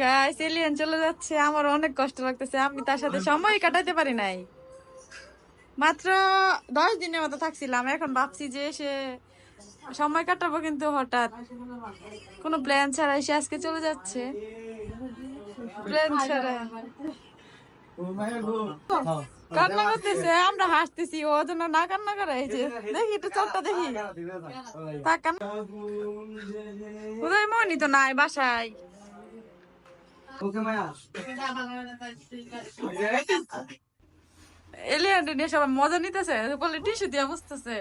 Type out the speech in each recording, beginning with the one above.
Guys alien চলে যাচ্ছে। আমার অনেক কষ্ট লাগতেছে। আমি তার সাথে সময় কাটাতে পারি নাই। মাত্র দশ দিনের মতো থাকছিলাম। এখন ভাবছি যে সে সময় কাটাবো কিন্তু হঠাৎ। কোনো প্ল্যান ছাড়াই সে আজকে চলে যাচ্ছে। প্ল্যান ছাড়া কান্না করতেছে। আমরা হাসতেছি। ও যেন না কান্না করে। এই যে, দেখি একটু চটটা দেখি। তা কান্না উদয় মনি তো নাই বাসায়। ওকে নিয়ে সবাই মজা নিতেছে বলে টিস্যু দিয়ে বুঝতেছে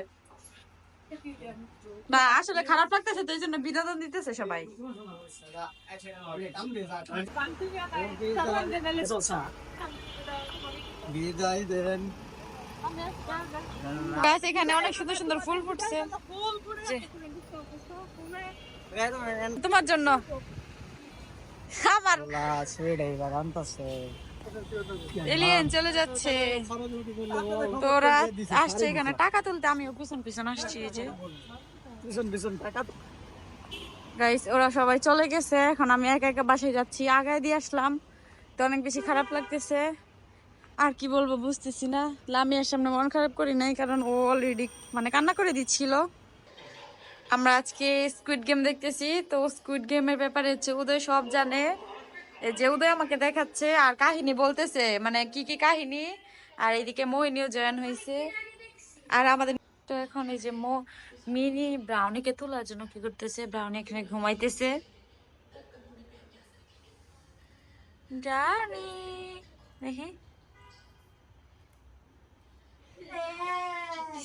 না আসলে খারাপ লাগতেছে তো এই জন্য বিনোদন দিতেছে সবাই। বিদায় দেন গাছ এখানে অনেক সুন্দর সুন্দর ফুল ফুটছে। তোমার জন্য। পাশে এলিয়েন চলে যাচ্ছে। তোরা আসছে এখানে টাকা তুলতে আমিও পিছন পিছন আসছি এই যে। পিছন পিছন টাকা গাইস ওরা সবাই চলে গেছে এখন আমি একা একা বাসায় যাচ্ছি আগায় দিয়ে আসলাম। তো অনেক বেশি খারাপ লাগতেছে। আর কি বলব বুঝতেছি না। লামিয়ার সামনে মন খারাপ করি নাই কারণ ও অলরেডি মানে কান্না করে দিচ্ছিল। আমরা আজকে স্কুইড গেম দেখতেছি। তো স্কুইড গেমের ব্যাপারে হচ্ছে উদয় সব জানে। যে উদয় আমাকে দেখাচ্ছে আর কাহিনী বলতেছে। মানে কি কি কাহিনী? আর এদিকে মোহিনীও জয়েন হয়েছে। আর আমাদের তো এখন এই যে মো, মিনি ব্রাউনিকে তোলার জন্য কি করতেছে? ব্রাউনি এখানে ঘুমাইতেছে। ব্রাউনি, দেখি।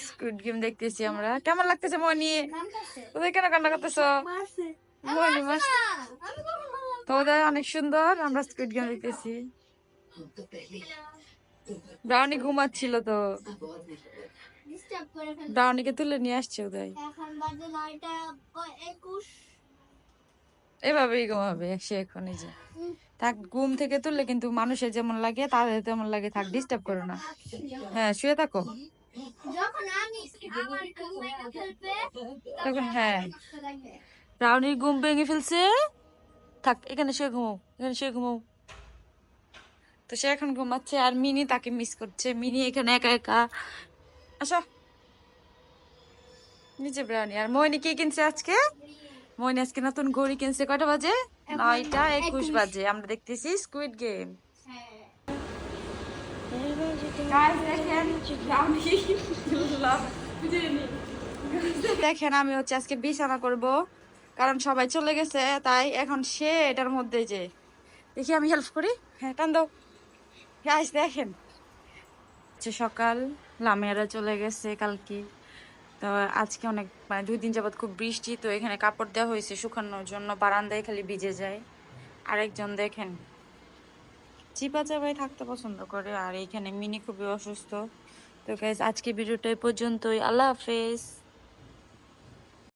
স্কুইড গেম দেখতেছি আমরা। কেমন লাগতেছে মনি? ওদের কেন কান্না করতেছো? মনি মাস তো ওদের অনেক সুন্দর আমরা স্কুইড গেম দেখতেছি। ব্রাউনি ঘুমাচ্ছিল তো। ব্রাউনিকে তুলে নিয়ে আসছে উদয় একুশ। এভাবেই ঘুমাবে সে এখন এই যে থাক ঘুম থেকে তুললে কিন্তু মানুষের যেমন লাগে তাদের তেমন লাগে। থাক ডিস্টার্ব করো না। হ্যাঁ শুয়ে থাকো। ঘুম হ্যাঁ। রাউনির ঘুম ভেঙে ফেলছে। থাক এখানে শুয়ে ঘুমাও এখানে শুয়ে ঘুমাও। তো সে এখন ঘুমাচ্ছে আর মিনি তাকে মিস করছে। মিনি এখানে একা একা। আসো। নিচে ব্রাউনি আর মইনি কি কিনছে আজকে? মইনি আজকে নতুন ঘড়ি কিনছে। কয়টা বাজে? নয়টা একুশ বাজে। আমরা দেখতেছি স্কুইড গেম দেখেন, আমি হচ্ছে আজকে বিছানা করব, কারণ সবাই চলে গেছে, তাই এখন সে এটার মধ্যে যে, দেখি আমি হেল্প করি? হ্যাঁ টান দাও। দেখেন। হচ্ছে সকাল, লামিয়ারা চলে গেছে কালকে। তো আজকে অনেক মানে দুই দিন যাবত খুব বৃষ্টি, তো এখানে কাপড় দেওয়া হয়েছে শুকানোর জন্য, বারান্দায় খালি ভিজে যায়। আরেকজন দেখেন চিপা চাপাই থাকতে পছন্দ করে আর এইখানে মিনি খুবই অসুস্থ। তো গাইজ আজকে ভিডিওটা পর্যন্তই। আল্লাহ হাফেজ।